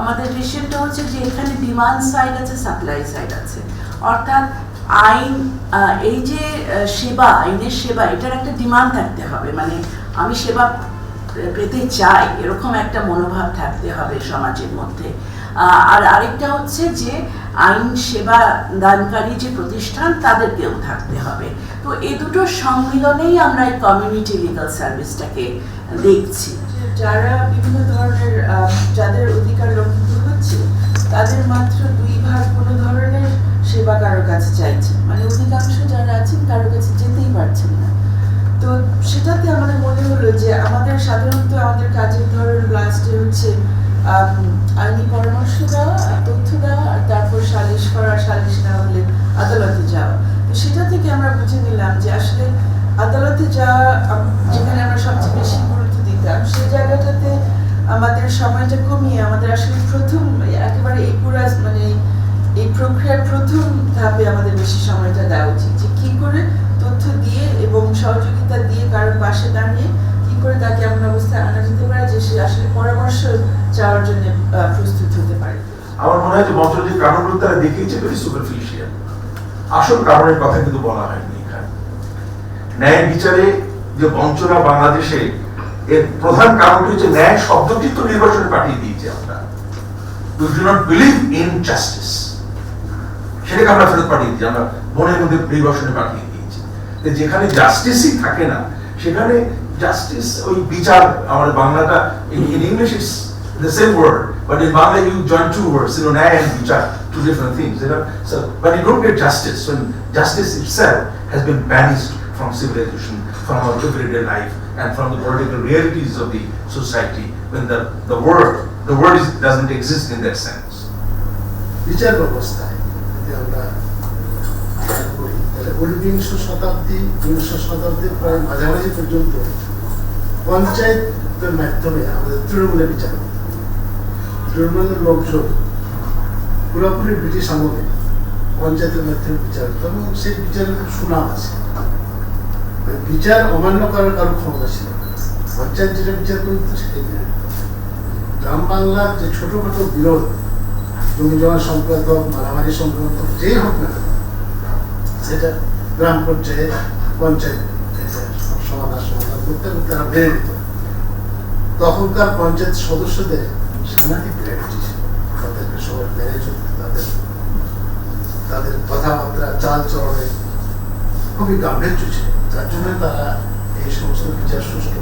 আমাদের রেশিওটা হচ্ছে যে এখানে ডিমান্ড সাইড আছে সাপ্লাই সাইড আছে। অর্থাৎ আইন এই যে সেবা, আইনের সেবা, এটার একটা ডিমান্ড থাকতে হবে। মানে আমি সেবা পেতে চাই, এরকম একটা মনোভাব থাকতে হবে সমাজের মধ্যে। আর আরেকটা হচ্ছে যে, আইন সেবা দানকারী যে প্রতিষ্ঠান, তাদেরকেও থাকতে হবে। তো এই দুটোর সম্মিলনেই আমরা এই কমিউনিটি লিগাল সার্ভিসটাকে দেখছি। যারা বিভিন্ন ধরনের যাদের অধিকার লঙ্ঘিত হচ্ছে তাদের মাত্র দুই ভাগ কোনো ধরনের সেবা কারও কাছে চাইছে মানে অধিকাংশ যারা আছেন কারও কাছে যেতেই পারছেন না। তো সেটাতে আমাদের মনে হলো যে আমাদের সাধারণত আমাদের কাজের ধরন লাস্টে হচ্ছে আইনি পরামর্শ দেওয়া, তথ্য দেওয়া, আর তারপর সালিশ করা, সালিশ না হলে আদালতে যাওয়া। তো সেটা থেকে আমরা বুঝে নিলাম যে আসলে আদালতে যাওয়া যেখানে আমরা সবচেয়ে বেশি দিতাম সেই জায়গাটাতে আমাদের সময়টা কমিয়ে আমাদের আসলে প্রথম একেবারে এই পুরা মানে এই প্রক্রিয়ার প্রথম ধাপে আমাদের বেশি সময়টা দেওয়া উচিত যে কি করে তথ্য দিয়ে এবং সহযোগিতা দিয়ে কারোর পাশে দাঁড়িয়ে কি করে তাকে এমন অবস্থায় আনা যেতে পারে যে সে আসলে পরামর্শ চাওয়ার জন্য প্রস্তুত হতে পারে। আমার মনে হয় যে যে কারণগুলো তারা দেখিয়েছে ভেরি সুপারফিশিয়াল আসল কারণের কথা কিন্তু বলা হয়নি এখানে। ন্যায় বিচারে যে বঞ্চনা বাংলাদেশে এর প্রধান কারণটি হচ্ছে ন্যায় শব্দটি তো নির্বাচনে পাঠিয়ে দিয়েছি আমরা। Do not believe in justice সেটাকে আমরা ফেরত পাঠিয়ে আমরা মনের মধ্যে নির্বাচনে পাঠিয়ে দিয়েছি। যেখানে জাস্টিসই থাকে না সেখানে জাস্টিস ওই বিচার আমার বাংলাটা in English the same word, but in Bangla you join two words, you know, ন্যায় বিচার, different things, you know. So, but you don't get justice when justice from civilization, from our everyday life, and from the political realities of the society. When the the word, the word is, doesn't exist in that sense. ঊনবিংশ শতাব্দী বিংশ শতাব্দীর প্রায় মাঝামাঝি পর্যন্ত পঞ্চায়েতের মাধ্যমে আমাদের তৃণমূলে বিচার তৃণমূলের লোকজন পুরোপুরি ব্রিটিশ আমলে পঞ্চায়েতের মাধ্যমে বিচার হতো এবং সেই বিচারের সুনাম আছে মানে বিচার অমান্য করার কারও ক্ষমতা ছিল। পঞ্চায়েত যেটা বিচার করতো সেটাই গ্রাম বাংলার যে ছোটখাটো বিরোধ জমি জমা সংক্রান্ত মারামারি সংক্রান্ত যেই হোক না সেটা গ্রাম পর্যায়ে পঞ্চায়েত সমাধান সমাধান করতে করতে তারা মেনে নিত তখনকার পঞ্চায়েত সদস্যদের সাংঘাতিক গ্র্যাভিটি ছিল। তাদেরকে সবাই মেনে চলতে তাদের তাদের কথাবার্তা চাল চলনে খুবই গাম্ভীর্য ছিল। যার জন্য তারা এই সমস্ত বিচার সুষ্ঠু